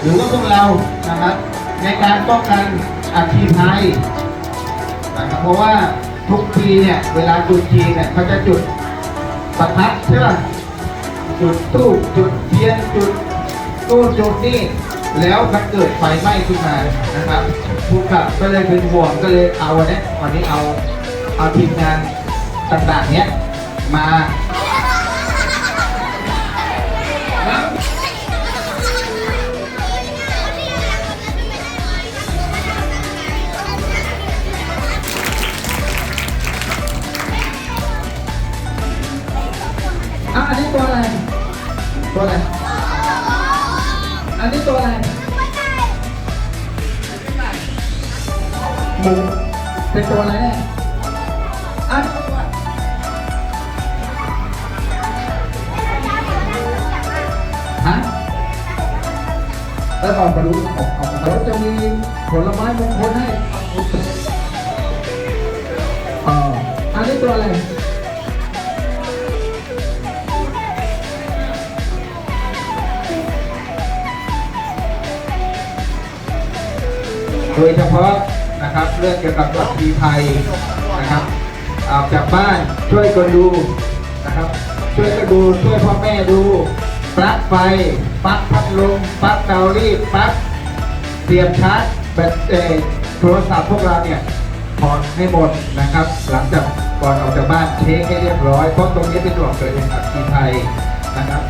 หรือว่าพวกเรานะครับในการป้องกันอัคคีภัยนะครับเพราะว่าทุกปีเนี่ยเวลาจุดจีนเนี่ยเขาจะจุดประทัดใช่ป่ะจุดตู้จุดเทียนจุดตู้จุดนี่แล้วมันเกิดไฟไหม้ขึ้นมานะครับผู้กับก็เลยเป็นห่วงก็เลยเอาวันนี้วันนี้เอาเอาทีมงานต่างๆเนี้ยมา อะอันนี้ตัวอะไร ตัวอะไร อันนี้ตัวอะไร หมู เป็นตัวอะไรแน่อันฮะแล้วออกมาดูออกออกมาแล้วจะมีผลไม้มงคลให้อ่ออันนี้ตัวอะไร โดยเฉพาะนะครับเรื่องเกี่ยวกับอัคคีภัยนะครับออกจากบ้านช่วยกันดูนะครับ ช่วยกันดูช่วยพ่อแม่ดูปลั๊กไฟปลั๊กพัดลมปลั๊กเตารีดปลั๊กเสียบชาร์จแบตเตอรี่โทรศัพท์พวกเราเนี่ยถอดให้หมดนะครับ หลังจากก่อนออกจากบ้านเช็คให้เรียบร้อยเพราะตรงนี้เป็นหลอกเกิดเป็นอัคคีภัยนะครับ